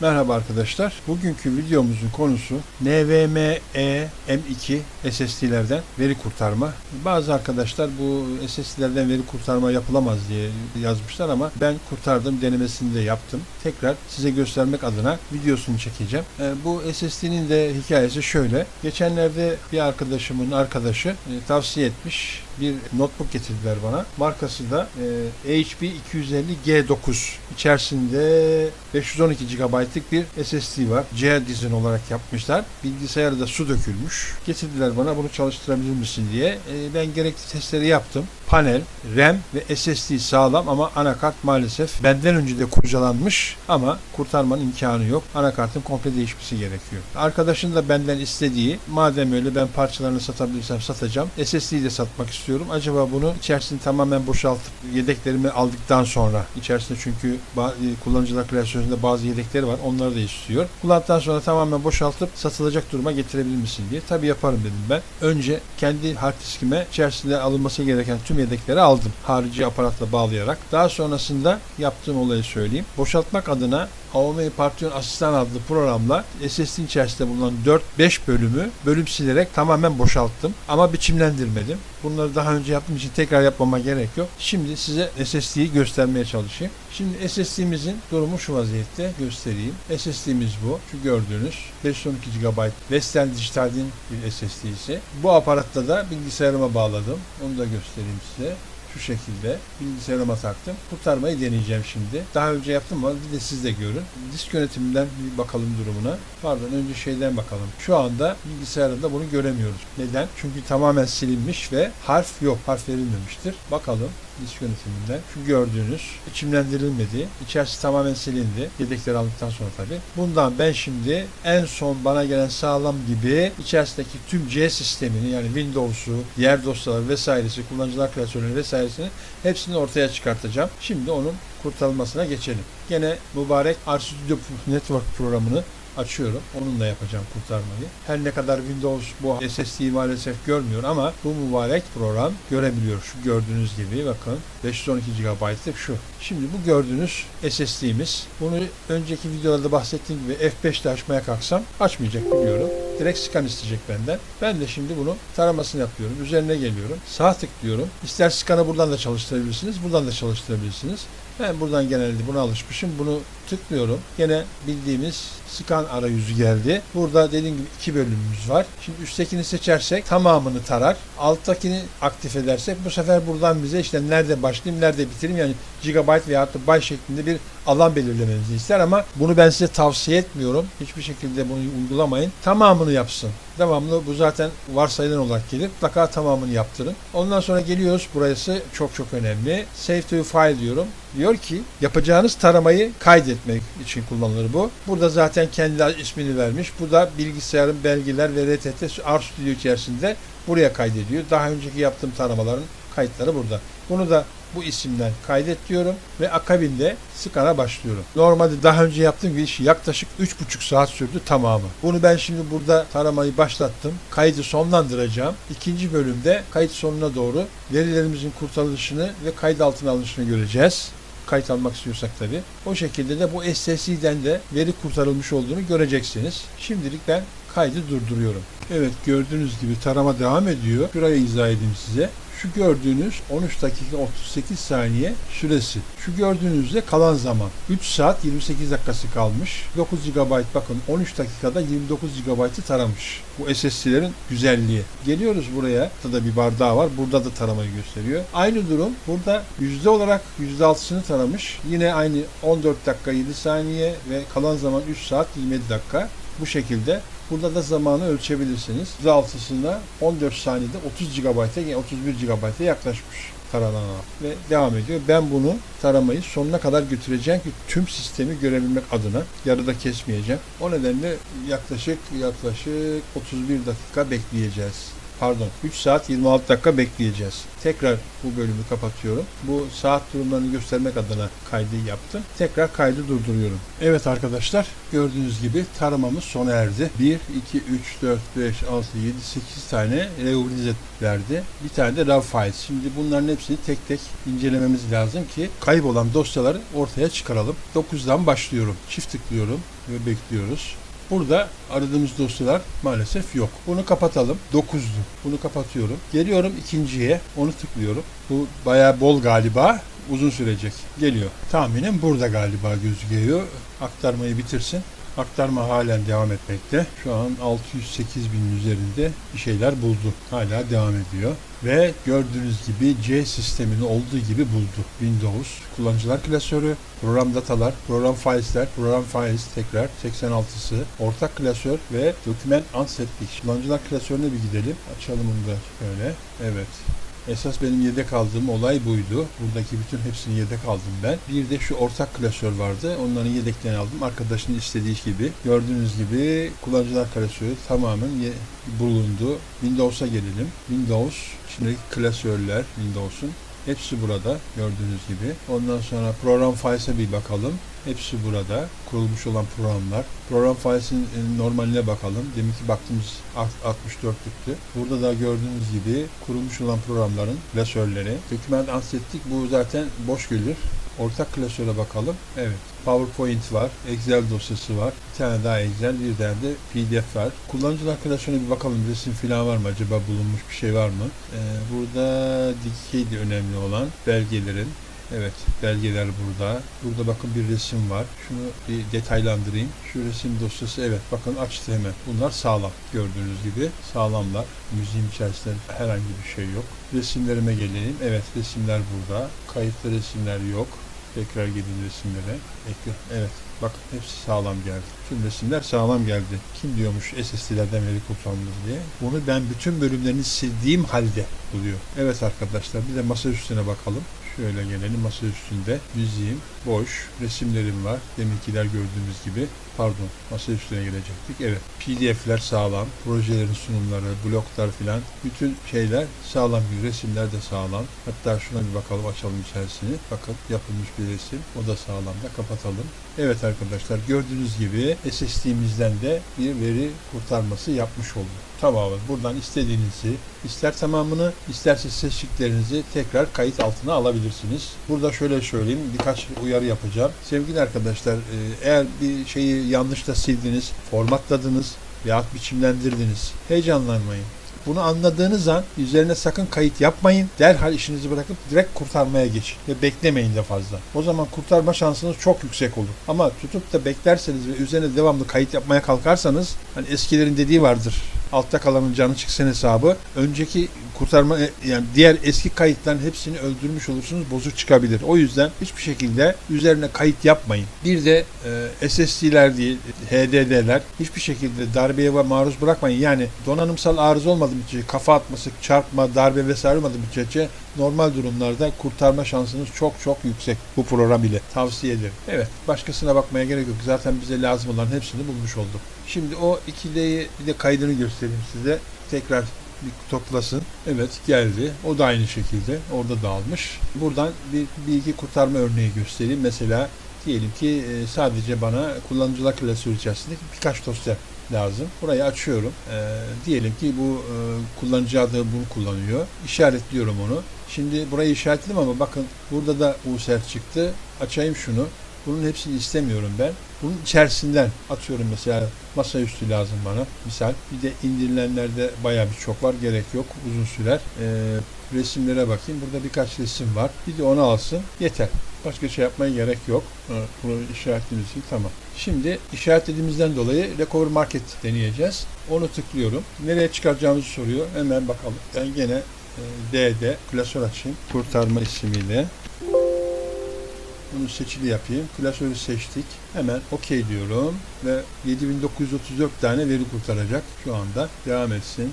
Merhaba arkadaşlar. Bugünkü videomuzun konusu NVMe M2 SSD'lerden veri kurtarma. Bazı arkadaşlar bu SSD'lerden veri kurtarma yapılamaz diye yazmışlar ama ben kurtardım denemesini de yaptım. Tekrar size göstermek adına videosunu çekeceğim. E, Bu SSD'nin de hikayesi şöyle. Geçenlerde bir arkadaşımın arkadaşı e, tavsiye etmiş bir notebook getirdiler bana. Markası da e, HP 250 G9. İçerisinde 512 GB'lık bir SSD var. C dizin olarak yapmışlar. Bilgisayarda su dökülmüş. Getirdiler bana bunu çalıştırabilir misin diye. E, ben gerekli testleri yaptım. Panel, RAM ve SSD sağlam ama anakart maalesef benden önce de kurcalanmış ama kurtarmanın imkanı yok. Anakartın komple değişmesi gerekiyor. Arkadaşın da benden istediği madem öyle ben parçalarını satabilirsem satacağım. SSD'yi de satmak istiyorum. Acaba bunu içerisini tamamen boşaltıp yedeklerimi aldıktan sonra içerisinde çünkü ba- kullanıcılar klasöründe bazı yedekleri var. Onları da istiyor. Kullandıktan sonra tamamen boşaltıp satılacak duruma getirebilir misin diye. Tabii yaparım dedim ben. Önce kendi hard diskime içerisinde alınması gereken tüm yedekleri aldım. Harici aparatla bağlayarak. Daha sonrasında yaptığım olayı söyleyeyim. Boşaltmak adına AOM Partiyon Asistan adlı programla SSD'nin içerisinde bulunan 4-5 bölümü bölüm silerek tamamen boşalttım. Ama biçimlendirmedim. Bunları daha önce yaptığım için tekrar yapmama gerek yok. Şimdi size SSD'yi göstermeye çalışayım. Şimdi SSD'mizin durumu şu vaziyette göstereyim. SSD'miz bu. Şu gördüğünüz 512 GB Western Digital'in bir SSD'si. Bu aparatta da bilgisayarıma bağladım. Onu da göstereyim size şu şekilde bilgisayarıma taktım. Kurtarmayı deneyeceğim şimdi. Daha önce yaptım ama bir de siz de görün. Disk yönetiminden bir bakalım durumuna. Pardon önce şeyden bakalım. Şu anda bilgisayarında bunu göremiyoruz. Neden? Çünkü tamamen silinmiş ve harf yok. Harf verilmemiştir. Bakalım disk yönetiminden. Şu gördüğünüz içimlendirilmedi. İçerisi tamamen silindi. Yedekleri aldıktan sonra tabi. Bundan ben şimdi en son bana gelen sağlam gibi içerisindeki tüm C sistemini yani Windows'u, diğer dosyalar vesairesi, kullanıcılar klasörünü vesairesini hepsini ortaya çıkartacağım. Şimdi onun kurtarılmasına geçelim. Gene mübarek RStudio Network programını açıyorum. Onunla yapacağım kurtarmayı. Her ne kadar Windows bu SSD'yi maalesef görmüyor ama bu mübarek program görebiliyor. Şu gördüğünüz gibi bakın 512 GB'lık şu. Şimdi bu gördüğünüz SSD'miz. Bunu önceki videolarda bahsettiğim gibi F5'te açmaya kalksam açmayacak biliyorum. Direkt scan isteyecek benden. Ben de şimdi bunu taramasını yapıyorum. Üzerine geliyorum. Sağ tıklıyorum. İster scan'ı buradan da çalıştırabilirsiniz. Buradan da çalıştırabilirsiniz. Ben buradan genelde buna alışmışım. Bunu tıklıyorum. Gene bildiğimiz scan arayüzü geldi. Burada dediğim gibi iki bölümümüz var. Şimdi üsttekini seçersek tamamını tarar. Alttakini aktif edersek bu sefer buradan bize işte nerede başlayayım, nerede bitireyim yani gigabyte veya da byte şeklinde bir alan belirlemenizi ister ama bunu ben size tavsiye etmiyorum. Hiçbir şekilde bunu uygulamayın. Tamamını yapsın. Devamlı bu zaten varsayılan olarak gelir. Mutlaka tamamını yaptırın. Ondan sonra geliyoruz. Burası çok çok önemli. Save to file diyorum. Diyor ki yapacağınız taramayı kaydetmek için kullanılır bu. Burada zaten kendi ismini vermiş. Bu da bilgisayarın belgeler ve RTT RStudio içerisinde buraya kaydediyor. Daha önceki yaptığım taramaların kayıtları burada. Bunu da bu isimden kaydet diyorum ve akabinde scan'a başlıyorum. Normalde daha önce yaptığım bir iş yaklaşık 3,5 saat sürdü tamamı. Bunu ben şimdi burada taramayı başlattım. Kaydı sonlandıracağım. İkinci bölümde kayıt sonuna doğru verilerimizin kurtarılışını ve kayıt altına alınışını göreceğiz kayıt almak istiyorsak tabi. O şekilde de bu SSD'den de veri kurtarılmış olduğunu göreceksiniz. Şimdilik ben kaydı durduruyorum. Evet gördüğünüz gibi tarama devam ediyor. Şurayı izah edeyim size. Şu gördüğünüz 13 dakika 38 saniye süresi. Şu gördüğünüzde kalan zaman 3 saat 28 dakikası kalmış. 9 GB bakın 13 dakikada 29 GB'ı taramış. Bu SSD'lerin güzelliği. Geliyoruz buraya. Burada da bir bardağı var. Burada da taramayı gösteriyor. Aynı durum. Burada yüzde olarak %6'sını taramış. Yine aynı 14 dakika 7 saniye ve kalan zaman 3 saat 27 dakika. Bu şekilde Burada da zamanı ölçebilirsiniz. %6'sına 14 saniyede 30 GB'a yani 31 GB'a yaklaşmış taranan alan. ve devam ediyor. Ben bunu taramayı sonuna kadar götüreceğim ki tüm sistemi görebilmek adına yarıda kesmeyeceğim. O nedenle yaklaşık yaklaşık 31 dakika bekleyeceğiz. Pardon 3 saat 26 dakika bekleyeceğiz. Tekrar bu bölümü kapatıyorum. Bu saat durumlarını göstermek adına kaydı yaptım. Tekrar kaydı durduruyorum. Evet arkadaşlar gördüğünüz gibi taramamız sona erdi. 1, 2, 3, 4, 5, 6, 7, 8 tane reorganize verdi. Bir tane de RAW file. Şimdi bunların hepsini tek tek incelememiz lazım ki kaybolan dosyaları ortaya çıkaralım. 9'dan başlıyorum. Çift tıklıyorum ve bekliyoruz. Burada aradığımız dosyalar maalesef yok. Bunu kapatalım. 9'du. Bunu kapatıyorum. Geliyorum ikinciye. Onu tıklıyorum. Bu bayağı bol galiba. Uzun sürecek. Geliyor. Tahminim burada galiba gözüküyor. Aktarmayı bitirsin. Aktarma halen devam etmekte. Şu an 608 bin üzerinde bir şeyler buldu. Hala devam ediyor. Ve gördüğünüz gibi C sistemini olduğu gibi buldu. Windows, kullanıcılar klasörü, program datalar, program filesler, program files tekrar 86'sı, ortak klasör ve document unsetlik. Kullanıcılar klasörüne bir gidelim. Açalım onu da şöyle. Evet. Esas benim yedek aldığım olay buydu. Buradaki bütün hepsini yedek aldım ben. Bir de şu ortak klasör vardı. Onların yedeklerini aldım. Arkadaşın istediği gibi. Gördüğünüz gibi kullanıcılar klasörü tamamen bulundu. Windows'a gelelim. Windows, içindeki klasörler Windows'un. Hepsi burada gördüğünüz gibi. Ondan sonra program files'e bir bakalım. Hepsi burada. Kurulmuş olan programlar. Program files'in e, normaline bakalım. Deminki baktığımız 64'lüktü. Burada da gördüğünüz gibi kurulmuş olan programların klasörleri. Document unsetlik bu zaten boş gelir. Ortak klasöre bakalım. Evet. PowerPoint var. Excel dosyası var. Bir tane daha Excel, bir tane de PDF var. Kullanıcılar klasörüne bir bakalım. Resim falan var mı? Acaba bulunmuş bir şey var mı? Ee, burada dikey de önemli olan belgelerin Evet, belgeler burada. Burada bakın bir resim var. Şunu bir detaylandırayım. Şu resim dosyası evet bakın açtı hemen. Bunlar sağlam. Gördüğünüz gibi sağlamlar. Müziğin içerisinde herhangi bir şey yok. Resimlerime gelelim. Evet resimler burada. Kayıtlı resimler yok. Tekrar gelin resimlere. Ekle. Evet. Bakın hepsi sağlam geldi. Tüm resimler sağlam geldi. Kim diyormuş SSD'lerden veri kurtarılır diye. Bunu ben bütün bölümlerini sildiğim halde buluyor. Evet arkadaşlar bir de masa üstüne bakalım. Şöyle gelelim masa üstünde. Müziğim boş. Resimlerim var. Deminkiler gördüğümüz gibi. Pardon masa üstüne gelecektik. Evet. PDF'ler sağlam. Projelerin sunumları, bloklar filan. Bütün şeyler sağlam gibi. Resimler de sağlam. Hatta şuna bir bakalım açalım içerisini. Bakın yapılmış bir resim. O da sağlam da kapatalım. Evet arkadaşlar gördüğünüz gibi SSD'mizden de bir veri kurtarması yapmış olduk. Tamamen buradan istediğinizi ister tamamını isterse seçtiklerinizi tekrar kayıt altına alabilirsiniz. Burada şöyle söyleyeyim birkaç uyarı yapacağım. Sevgili arkadaşlar e, eğer bir şeyi yanlışla sildiniz, formatladınız veyahut biçimlendirdiniz heyecanlanmayın. Bunu anladığınız an üzerine sakın kayıt yapmayın. Derhal işinizi bırakıp direkt kurtarmaya geçin. Ve beklemeyin de fazla. O zaman kurtarma şansınız çok yüksek olur. Ama tutup da beklerseniz ve üzerine devamlı kayıt yapmaya kalkarsanız hani eskilerin dediği vardır. Altta kalanın canı çıksın hesabı. Önceki kurtarma yani diğer eski kayıtların hepsini öldürmüş olursunuz. Bozuk çıkabilir. O yüzden hiçbir şekilde üzerine kayıt yapmayın. Bir de e, SSD'ler değil, HDD'ler hiçbir şekilde darbeye maruz bırakmayın. Yani donanımsal arıza olmadığı müddetçe, kafa atması, çarpma, darbe vesaire olmadığı müddetçe normal durumlarda kurtarma şansınız çok çok yüksek bu program ile. Tavsiye ederim. Evet, başkasına bakmaya gerek yok. Zaten bize lazım olan hepsini bulmuş olduk. Şimdi o 2D'yi bir de kaydını göstereyim size. Tekrar bir toplasın. Evet geldi. O da aynı şekilde orada dağılmış. Buradan bir bilgi kurtarma örneği göstereyim. Mesela diyelim ki e, sadece bana kullanıcılar klasörü içerisinde birkaç dosya lazım. Burayı açıyorum. E, diyelim ki bu e, kullanıcı adı bunu kullanıyor. İşaretliyorum onu. Şimdi burayı işaretledim ama bakın burada da user çıktı. Açayım şunu. Bunun hepsini istemiyorum ben. Bunun içerisinden atıyorum mesela masaüstü lazım bana. Misal bir de indirilenlerde bayağı bir çok var. Gerek yok. Uzun sürer. Ee, resimlere bakayım. Burada birkaç resim var. Bir de onu alsın. Yeter. Başka şey yapmaya gerek yok. Bunu işaretlediğimiz için tamam. Şimdi işaretlediğimizden dolayı Recover Market deneyeceğiz. Onu tıklıyorum. Nereye çıkaracağımızı soruyor. Hemen bakalım. Ben gene e, D'de klasör açayım. Kurtarma ismiyle. Bunu seçili yapayım. Klasörü seçtik. Hemen OK diyorum ve 7934 tane veri kurtaracak şu anda. Devam etsin.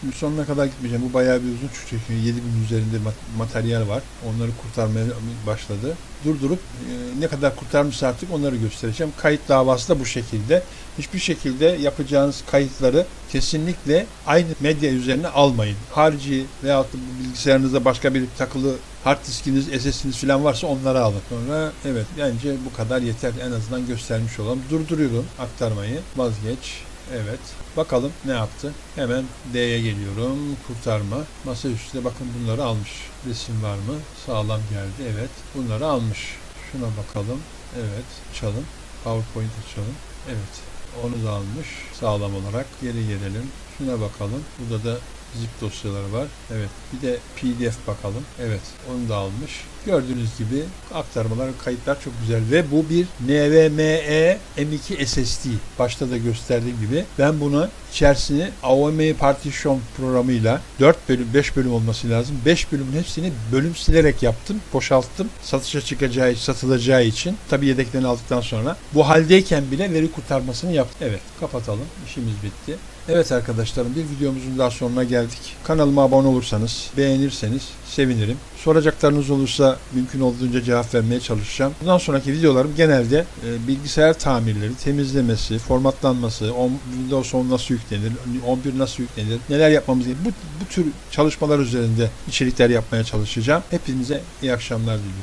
Şimdi sonuna kadar gitmeyeceğim. Bu bayağı bir uzun çünkü 7000 üzerinde mat- materyal var. Onları kurtarmaya başladı. Durdurup e, ne kadar kurtarmış artık onları göstereceğim. Kayıt davası da bu şekilde. Hiçbir şekilde yapacağınız kayıtları kesinlikle aynı medya üzerine almayın. Harici veyahut da bilgisayarınızda başka bir takılı hard diskiniz, SS'iniz falan varsa onları alın. Sonra evet bence bu kadar yeter. En azından göstermiş olalım. Durduruyorum aktarmayı. Vazgeç. Evet. Bakalım ne yaptı. Hemen D'ye geliyorum. Kurtarma. Masaüstüne bakın bunları almış. Resim var mı? Sağlam geldi. Evet. Bunları almış. Şuna bakalım. Evet. Açalım. PowerPoint açalım. Evet. Onu da almış. Sağlam olarak. Geri gelelim. Şuna bakalım. Burada da zip dosyaları var. Evet. Bir de PDF bakalım. Evet. Onu da almış. Gördüğünüz gibi aktarmalar, kayıtlar çok güzel ve bu bir NVMe M2 SSD. Başta da gösterdiğim gibi ben bunu içerisine AOM Partition programıyla 4 bölüm 5 bölüm olması lazım. 5 bölümün hepsini bölüm silerek yaptım, boşalttım. Satışa çıkacağı, satılacağı için tabi yedeklerini aldıktan sonra bu haldeyken bile veri kurtarmasını yaptım. Evet, kapatalım. İşimiz bitti. Evet arkadaşlarım bir videomuzun daha sonuna geldik. Kanalıma abone olursanız, beğenirseniz sevinirim. Soracaklarınız olursa mümkün olduğunca cevap vermeye çalışacağım. Bundan sonraki videolarım genelde e, bilgisayar tamirleri, temizlemesi, formatlanması, on, Windows 10 nasıl yüklenir, 11 nasıl yüklenir, neler yapmamız gerekir. Bu, bu tür çalışmalar üzerinde içerikler yapmaya çalışacağım. Hepinize iyi akşamlar diliyorum.